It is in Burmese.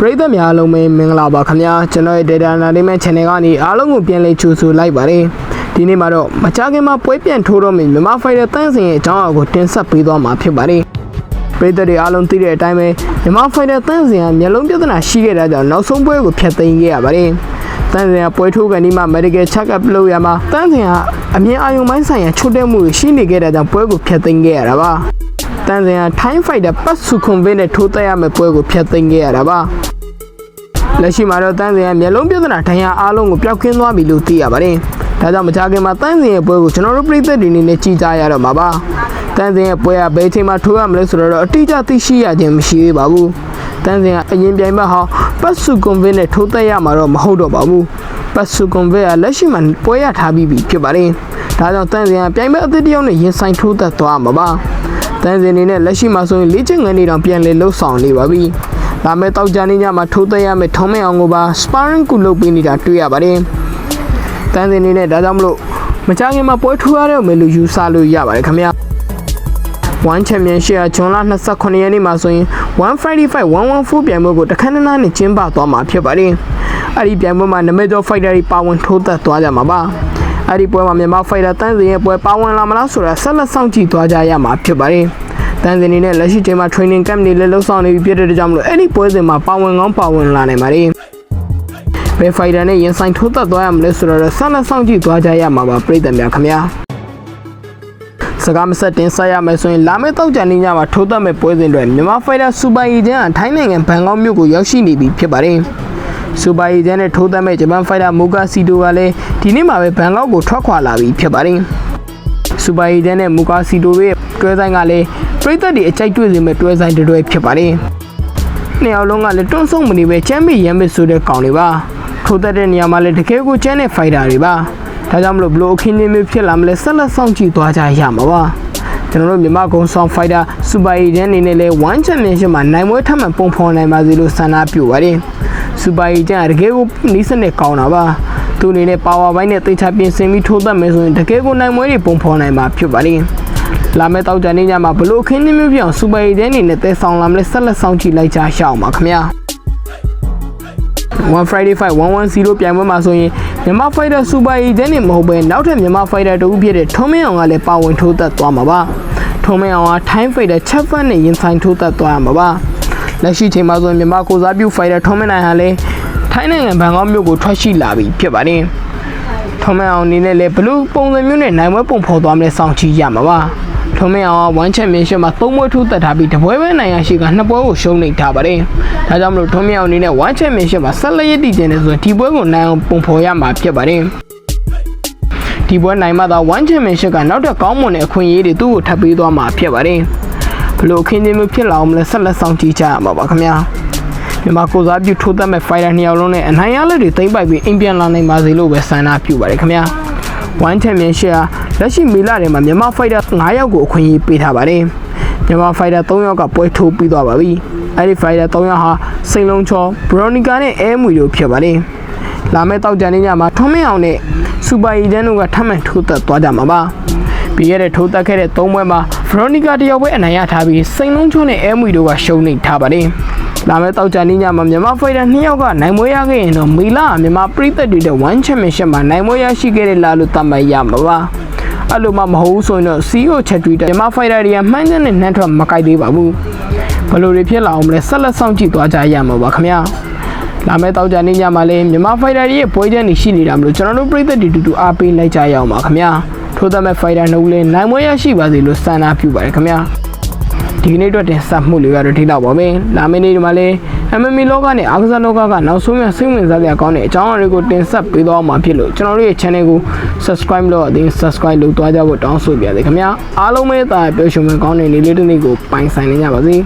ပရိသတ်များအားလုံးပဲမင်္ဂလာပါခင်ဗျာကျွန်တော်ရဲ့ Data Entertainment Channel ကနေအားလုံးကိုပြန်လည်ကြိုဆိုလိုက်ပါတယ်ဒီနေ့မှာတော့မကြခင်မှာပွဲပြန်ထိုးတော့မယ်မြန်မာ Fighter တန်းစင်ရဲ့အကြောင်းအရာကိုတင်ဆက်ပေးသွားမှာဖြစ်ပါတယ်ပရိသတ်တွေအားလုံးသိတဲ့အတိုင်းပဲမြန်မာ Fighter တန်းစင်ကမျက်လုံးပြဿနာရှိခဲ့တာကြောင့်နောက်ဆုံးပွဲကိုဖျက်သိမ်းခဲ့ရပါတယ်တန်းစင်ကပွဲထိုးကန်ဒီမှာ medical check up လုပ်ရမှာတန်းစင်ကအမြင်အာရုံပိုင်းဆိုင်ရာချို့တဲ့မှုတွေရှိနေခဲ့တဲ့ကြောင့်ပွဲကိုဖျက်သိမ်းခဲ့ရတာပါတန်းစင်က Time Fighter ပတ်စုခွန်ဗင်းနဲ့ထိုးသက်ရမယ့်ပွဲကိုဖျက်သိမ်းခဲ့ရတာပါ လက်ရှိမှာတော့တန်းစင်ရဲ့မျက်လုံးပြဿနာဒဏ်ရာအားလုံးကိုပျောက်ကင်းသွားပြီလို့သိရပါတယ်။ဒါကြောင့်မကြခင်မှာတန်းစင်ရဲ့ပွဲကိုကျွန်တော်တို့ပြည်သက်တွေအနေနဲ့ကြည်ကြရတော့မှာပါ။တန်းစင်ရဲ့ပွဲကဘယ်အချိန်မှာထိုးရမလဲဆိုတော့အတိအကျသိရှိရခြင်းမရှိသေးပါဘူး။တန်းစင်ကအရင်ပြိုင်ဘက်ဟောင်းပတ်စုကွန်ဗင်းနဲ့ထိုးသက်ရမှာတော့မဟုတ်တော့ပါဘူး။ပတ်စုကွန်ဗင်းကလက်ရှိမှာပွဲရထားပြီးပြီဖြစ်ပါတယ်။ဒါကြောင့်တန်းစင်ကပြိုင်ဘက်အသစ်တစ်ယောက်နဲ့ရင်ဆိုင်ထိုးသက်သွားမှာပါ။တန်းစင်အနေနဲ့လက်ရှိမှာဆိုရင်လေ့ကျင့်ငန်းတွေတောင်ပြန်လည်လှုပ်ဆောင်နေပါပြီ။ ဒါမဲ့တောက်ကြနေညမှာထိုးသက်ရမယ့်ထုံးမဲအောင်ကိုပါ sparring ကုလုပ်ပေးနေတာတွေ့ရပါတယ်။တန်းစင်နေနဲ့ဒါကြောင့်မလို့မကြခင်မှာပွဲထိုးရတဲ့မယ်လို့ယူဆလို့ရပါတယ်ခင်ဗျာ။ One Championship ကဂျွန်လ29ရက်နေ့မှာဆိုရင်155 114ပြိုင်ပွဲကိုတခန်းတနားနဲ့ကျင်းပသွားမှာဖြစ်ပါတယ်။အဲ့ဒီပြိုင်ပွဲမှာနမကျော် fighter တွေပါဝင်ထိုးသက်သွားကြမှာပါ။အဲ့ဒီပွဲမှာမြန်မာ fighter တန်းစင်ရဲ့ပွဲပါဝင်လာမလားဆိုတာဆက်လက်စောင့်ကြည့်သွားကြရမှာဖြစ်ပါတယ်။ တန်းစင်နေနဲ့လက်ရှိချိန်မှာ training camp တွေလည်းလှုပ်ဆောင်နေပြီဖြစ်တဲ့ကြောင့်မလို့အဲ့ဒီပွဲစဉ်မှာပါဝင်ကောင်းပါဝင်လာနိုင်ပါတယ်။ဘယ် fighter နဲ့ရင်ဆိုင်ထိုးသက်သွားရမလဲဆိုတော့ဆက်လက်စောင့်ကြည့်သွားကြရမှာပါပြည်သက်များခင်ဗျာ။စကားမဆက်တင်ဆက်ရမယ်ဆိုရင်လာမယ့်တောက်ကြနေညမှာထိုးသက်မဲ့ပွဲစဉ်တွေမြန်မာ fighter super agent အထိုင်းနိုင်ငံဘန်ကောက်မြို့ကိုရောက်ရှိနေပြီဖြစ်ပါတယ်။ super agent နဲ့ထိုးသက်မဲ့ဂျပန် fighter Muka Sito ကလည်းဒီနေ့မှာပဲဘန်ကောက်ကိုထွက်ခွာလာပြီဖြစ်ပါတယ်။ super agent နဲ့ Muka Sito ရဲ့တွဲဆိုင်ကလည်း ပြည်သက်တွေအကြိုက်တွေ့စေမဲ့တွဲဆိုင်တစ်တွဲဖြစ်ပါတယ်။နှစ်ယောက်လုံးကလည်းတွန်းဆုံမနေပဲချမ်းမီရမ်းမစ်ဆိုတဲ့ကောင်တွေပါ။ထိုးသက်တဲ့နေရာမှာလည်းတကယ်ကိုချမ်းတဲ့ fighter တွေပါ။ဒါကြောင့်မလို့ဘလို့အခင်းချင်းမျိုးဖြစ်လာမလဲဆက်လက်ဆောင်ကြည့်သွားကြရမှာပါ။ကျွန်တော်တို့မြန်မာကုန်းဆောင် fighter super agent အနေနဲ့လည်း one championship မှာနိုင်ပွဲထပ်မံပုံဖော်နိုင်ပါစေလို့ဆန္ဒပြုပါတယ်။ super agent ကတကယ်ကိုနီးစနစ်ကောင်းတာပါ။သူအနေနဲ့ power ဘိုင်းနဲ့တေချာပြင်ဆင်ပြီးထိုးသက်မယ်ဆိုရင်တကယ်ကိုနိုင်ပွဲတွေပုံဖော်နိုင်မှာဖြစ်ပါတယ်။ လာမယ့်တောက်ကြနေညမှာဘလို့အခင်းချင်းမျိုးဖြစ်အောင် super agent အနေနဲ့တဲဆောင်လာမလဲဆက်လက်ဆောင်ကြည့်လိုက်ကြရအောင်ပါခင်ဗျာ။ One Friday Fight 110ပြိုင်ပွဲမှာဆိုရင်မြန်မာ Fighter Super Agent နဲ့မဟုတ်ဘဲနောက်ထပ်မြန်မာ Fighter တဦးဖြစ်တဲ့ထုံးမင်းအောင်ကလည်းပါဝင်ထိုးသက်သွားမှာပါထုံးမင်းအောင်က Time Fighter ချက်ဖတ်နဲ့ရင်ဆိုင်ထိုးသက်သွားရမှာပါလက်ရှိချိန်မှာဆိုရင်မြန်မာကိုစားပြု Fighter ထုံးမင်းနိုင်ဟာလည်းထိုင်းနိုင်ငံဘန်ကောက်မြို့ကိုထွက်ရှိလာပြီဖြစ်ပါတယ်ထုံးမင်းအောင်အနေနဲ့လည်းဘလူးပုံစံမျိုးနဲ့နိုင်ပွဲပုံဖော်သွားမယ်စောင့်ကြည့်ရမှာပါ ထုံးမင်းအောင်က1 Championship မှာ3ပွဲထိုးသက်ထားပြီးတပွဲပဲနိုင်ရရှိက2ပွဲကိုရှုံးနေထားပါတယ်။ဒါကြောင့်မလို့ထုံးမင်းအောင်အနေနဲ့1 Championship မှာဆက်လက်ရည်တည်ခြင်းနဲ့ဆိုရင်ဒီပွဲကိုနိုင်အောင်ပုံဖော်ရမှာဖြစ်ပါတယ်။ဒီပွဲနိုင်မှသာ1 Championship ကနောက်ထပ်ကောင်းမွန်တဲ့အခွင့်အရေးတွေသူ့ကိုထပ်ပေးသွားမှာဖြစ်ပါတယ်။ဘလို့အခင်းချင်းမျိုးဖြစ်လာအောင်မလဲဆက်လက်ဆောင်ကြည့်ကြရမှာပါခင်ဗျာ။မြန်မာကိုစားပြုထိုးသက်မဲ့ fighter နှစ်ယောက်လုံးနဲ့အနိုင်ရလက်တွေသိမ့်ပိုက်ပြီးအိမ်ပြန်လာနိုင်ပါစေလို့ပဲဆန္ဒပြုပါတယ်ခင်ဗျာ။ One Championship ဟာ လက်ရှိမေလထဲမှာမြန်မာ fighter 9ယောက်ကိုအခွင့်အရေးပေးထားပါတယ်။မြန်မာ fighter 3ယောက်ကပွဲထိုးပြီးသွားပါပြီ။အဲဒီ fighter 3ယောက်ဟာစိန်လုံးချော်ဘရိုနီကာနဲ့အဲမွေတို့ဖြစ်ပါတယ်။လာမယ့်တောက်ကြနေညမှာထွန်းမင်းအောင်နဲ့စူပါအီဂျန်တို့ကထပ်မံထိုးသက်သွားကြမှာပါ။ပြီးခဲ့တဲ့ထိုးသက်ခဲ့တဲ့၃ပွဲမှာဘရိုနီကာတယောက်ပဲအနိုင်ရထားပြီးစိန်လုံးချော်နဲ့အဲမွေတို့ကရှုံးနေထားပါတယ်။လာမယ့်တောက်ကြနေညမှာမြန်မာ fighter 2ယောက်ကနိုင်မွေးရခဲ့ရင်တော့မေလာကမြန်မာပြည်သက်တွေတဲ့ one championship မှာနိုင်မွေးရရှိခဲ့တဲ့လားလို့သတ်မှတ်ရမှာပါ။ အဲ့လိုမှမဟုတ်ဘူးဆိုရင်တော့ CEO ချက်တွေတက်မြန်မာ fighter တွေကမှန်းတဲ့နဲ့နှမ်းထွက်မကိုက်သေးပါဘူး။ဘယ်လိုတွေဖြစ်လာအောင်မလဲဆက်လက်စောင့်ကြည့်သွားကြရမှာပါခင်ဗျာ။လာမယ့်တောက်ကြနေညမှာလည်းမြန်မာ fighter တွေရဲ့ပွဲချင်းတွေရှိနေတာမလို့ကျွန်တော်တို့ပြည်သက်တွေတူတူအားပေးလိုက်ကြရအောင်ပါခင်ဗျာ။ထို့သက်မဲ့ fighter နှုတ်လည်းနိုင်မွေးရရှိပါစေလို့ဆန္ဒပြုပါတယ်ခင်ဗျာ။ဒီကနေ့အတွက်တင်ဆက်မှုတွေကတော့ဒီလောက်ပါပဲ။လာမယ့်နေ့ဒီမှာလည်း MMA လောကနဲ့အားကစားလောကကနောက်ဆုံးရစိတ်ဝင်စားစရာကောင်းတဲ့အကြောင်းအရာတွေကိုတင်ဆက်ပေးသွားမှာဖြစ်လို့ကျွန်တော်တို့ရဲ့ channel ကို subscribe လုပ်အသေး subscribe လုပ်သွားကြဖို့တောင်းဆိုပါရစေခင်ဗျာအားလုံးပဲတာပျော်ရွှင်မှုကောင်းတဲ့နေ့လေးတစ်နေ့ကိုပိုင်ဆိုင်နေကြပါစေ